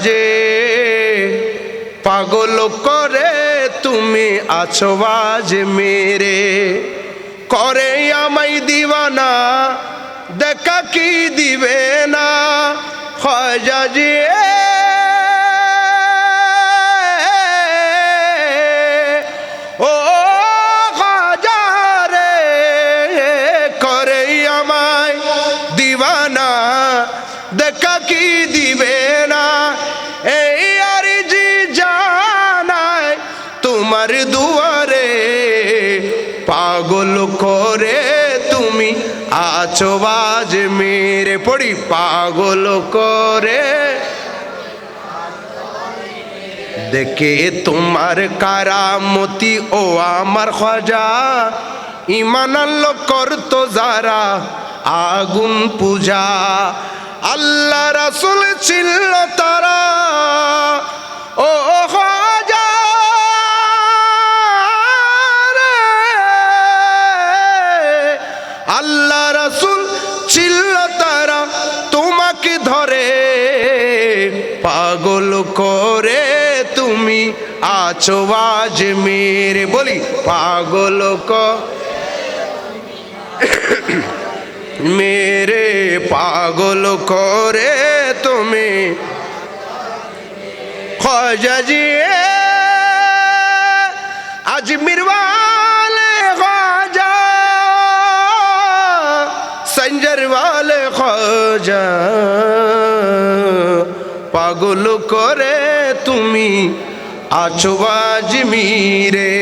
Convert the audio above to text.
যে পাগল করে তুমি আছো আজ মেরে। করে আমায় দিওয়ানা দেখা কি দিবে না দিওয়ানা দেখা কি দিবে পাগল করে তুমি আছো বাজ মেরে পড়ি পাগল করে। দেখে তোমার কারামতি, ও আমার খজা ইমান আল্লো করতো যারা, আগুন পূজা। আল্লাহ রাসুল ছিল তারা। ধরে। পাগল করে তুমি আছো আজ মেরে বলি, পাগল ক মেরে পাগল করে তুমি খজিয়ে সঞ্জর वाले খোঁজা। পাগল করে তুমি আছো বাজমি রে